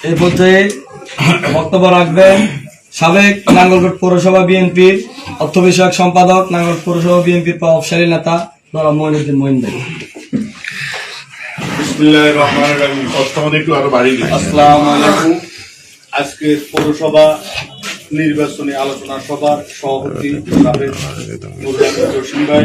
এই পর্যায়ে বক্তব্য রাখবেন সাবেক নাঙ্গলকোট পৌরসভা বিএনপির অর্থ বিষয়ক সম্পাদক নাঙ্গলকোট পৌরসভা বিএনপির প্রভাবশালী নেতা জনাব মহিনুদ্দিন মহিন ভাই আজকে পৌরসভা নির্বাচনী আলোচনা সভার সভাপতি ভাই।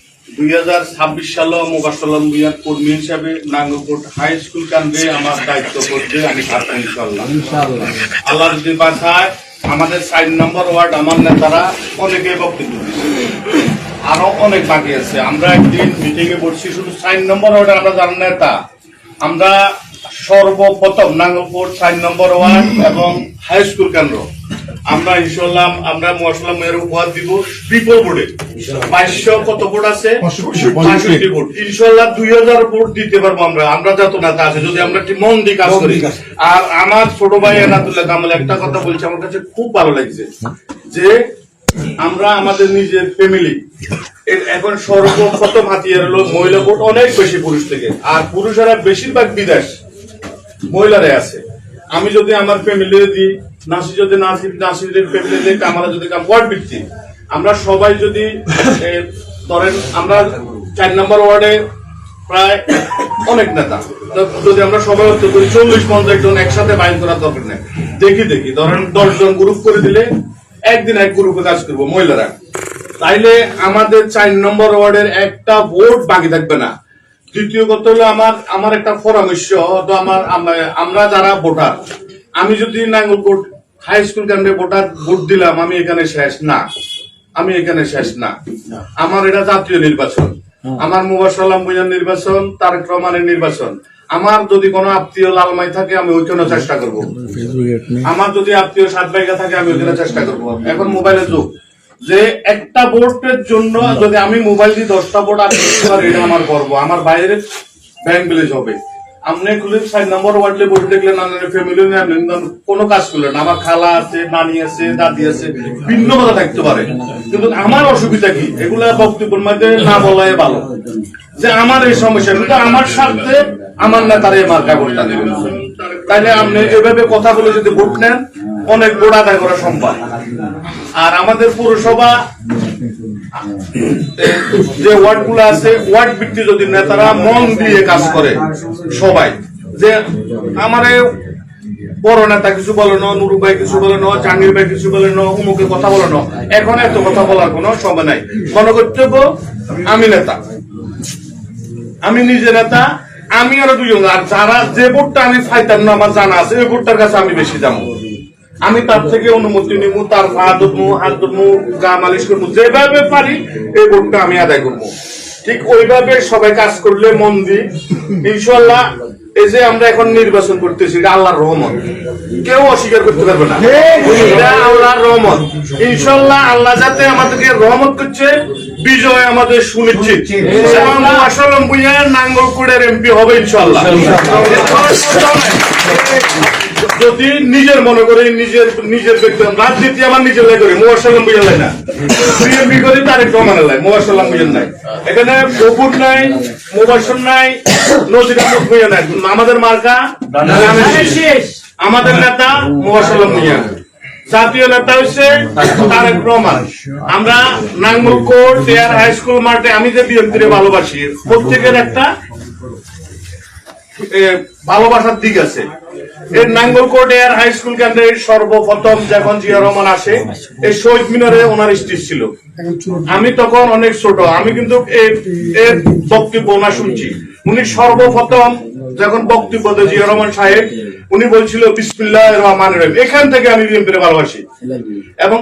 দুই হাজার ছাব্বিশ সালে কর্মী হিসাবে নাঙ্গলকোট হাই স্কুল কেন্দ্রে আমার দায়িত্ব করতে আমি থাকব ইনশাল্লাহ আল্লাহ যদি বাসায় আমাদের সাইড নম্বর ওয়ার্ড আমার নেতারা অনেকে বক্তব্য আরও অনেক বাকি আছে। আমরা একদিন মিটিং এ বসছি শুধু সাইড নম্বর ওয়ার্ড আমরা জান নেতা আমরা সর্বপ্রথম নাঙ্গলকোট সাইড নম্বর ওয়ার্ড এবং হাই স্কুল কেন্দ্র। আমরা ইনশাল্লাহ আমরা মশলা মেয়ের উপহার দিব ট্রিপল বোর্ডে বাইশশো কত বোর্ড আছে? পঁয়ষট্টি বোর্ড ইনশাল্লাহ দুই হাজার বোর্ড দিতে পারব আমরা। আমরা যত নেতা আছে যদি আমরা একটু মন দিয়ে কাজ করি। আর আমার ছোট ভাই এনাদুল্লাহ কামাল একটা কথা বলছে আমার কাছে খুব ভালো লাগছে যে আমরা আমাদের নিজের ফ্যামিলি এখন সর্বপ্রথম হাতিয়ার হলো মহিলা ভোট অনেক বেশি পুরুষ থেকে। আর পুরুষেরা বেশিরভাগ বিদেশ মহিলারাই আছে। আমি যদি আমার ফ্যামিলি দিই নাসি যদি নাসিরের ফ্যামিলি দিই আমরা যদি ওয়ার্ড ভিত্তিক আমরা সবাই যদি ধরেন আমরা চার নম্বর ওয়ার্ডে প্রায় অনেক নেতা। যদি আমরা সবাই হতে করি, চল্লিশ পঞ্চাশ জন একসাথে বাইন করার দরকার নেই। দেখি দেখি। ধরেন দশ জন গ্রুপ করে দিলে একদিন এক গ্রুপে কাজ করব, মহিলারা। তাইলে আমাদের চার নম্বর ওয়ার্ডের একটা ভোট বাকি থাকবে না। দ্বিতীয় কথা হলো আমার আমার একটা পরামর্শ তো আমার আমরা যারা ভোটার আমি যদি নাঙ্গলকোট হাই স্কুল কেন্দ্রে ভোটার ভোট দিলাম আমি এখানে শেষ না। আমি এখানে শেষ না। আমার এটা জাতীয় নির্বাচন। আমার মুবাসাল্লাম ভুইয়ার নির্বাচন তারেক রহমানের নির্বাচন। আমার যদি কোনো আত্মীয় লালমাই থাকে আমি ওইখানে চেষ্টা করব। আমার যদি আত্মীয় সাত বাইকা থাকে আমি ওইখানে চেষ্টা করব। এখন মোবাইলের যুগ। যে একটা ভোটের জন্য যদি আমি মোবাইল দিয়ে দশটা ভোট আর এটা আমার গর্ব। আমার বাইরে ব্যাংক ভিলেজ হবে। আপনি খুলে সাইড নম্বর ওয়ার্ডলে বসে দেখলেন আপনার ফ্যামিলি কোনো কাজ করলেন আমার খালা আছে, নানি আছে, দাদি আছে, ভিন্ন কথা থাকতে পারে। কিন্তু আমার অসুবিধা কি? এগুলা বক্তব্যের মধ্যে না বলাই ভালো। যে আমার এই সমস্যা, কিন্তু আমার স্বার্থে আমার নেতারা এই মার্কা ভোটটা দেবেন তাইলে আপনি এভাবে কথা বলে যদি ভোট নেন, অনেক ভোট আদায় করা সম্ভব। আর আমাদের পৌরসভা যে ওয়ার্ডগুলো আছে ওয়ার্ড ভিত্তি যদি নেতারা মন দিয়ে কাজ করে সবাই যে আমার বড় নেতা কিছু বলে না নুরু ভাই কিছু বলে না জাহাঙ্গীর ভাই কিছু বলে না উমুকে কথা বলে না এখন এত কথা বলার কোনো সময় নাই। করতে হবে, আমি নেতা। আমি নিজে নেতা আমি আরও দুজন আর যারা যে ভোটটা আমি ফাইতাম না আমার জানা আছে ওই ভোটটার কাছে আমি বেশি যাব। আমি তার থেকে অনুমতি নিব, তার হাত ধরবো হাত ধরবো, গা মালিশ করব, যেভাবে পারি এই ভোটটা আমি আদায় করব। ঠিক ওইভাবে সবাই কাজ করলে মন দিই ইনশাল্লাহ এই যে আমরা এখন নির্বাচন করতেছি, এটা আল্লাহর রহমত। কেউ অস্বীকার করতে পারবে না। এটা আল্লাহর রহমত। ইনশাল্লাহ আল্লাহ যাতে আমাদেরকে রহমত করছে, বিজয় আমাদের সুনিশ্চিত। আসালাম বুঝে নাঙ্গলকুড়ের এমপি হবে ইনশাল্লাহ যদি নিজের মনে করে নিজের নিজের ব্যক্তি রাজনীতি আমার নিজের লাই করি মোবাসাল্লাম বুঝে লাই না। বিএনপি করি তারেক রহমানের লাই মোবাসাল্লাম বুঝেন নাই এখানে বকুর নাই মোবাসন নাই নজির আহমদ ভুইয়া নাই। আমাদের মার্কা আমাদের নেতা মোবাসাল্লাম ভুইয়া। জাতীয় নেতা হচ্ছে তারেক রহমান। আমরা নাঙ্গলকোট দেয়ার হাই স্কুল মাঠে আমি যে বিএনপির ভালোবাসি প্রত্যেকের একটা ভালোবাসার দিক আছে। এর নাঙ্গলকোট এয়ার হাই স্কুল কেন্দ্রে সর্বপ্রথম যখন জিয়া রহমান আসে, এই শহীদ মিনারে ওনার ছিল। আমি তখন অনেক ছোট, আমি কিন্তু এর বক্তব্য না শুনছি। উনি সর্বপ্রথম যখন বক্তব্য জিয়া রহমান সাহেব, উনি বলছিল বিসমিল্লাহ রহমান রহিম। এখান থেকে আমি বিএনপির ভালোবাসি। এবং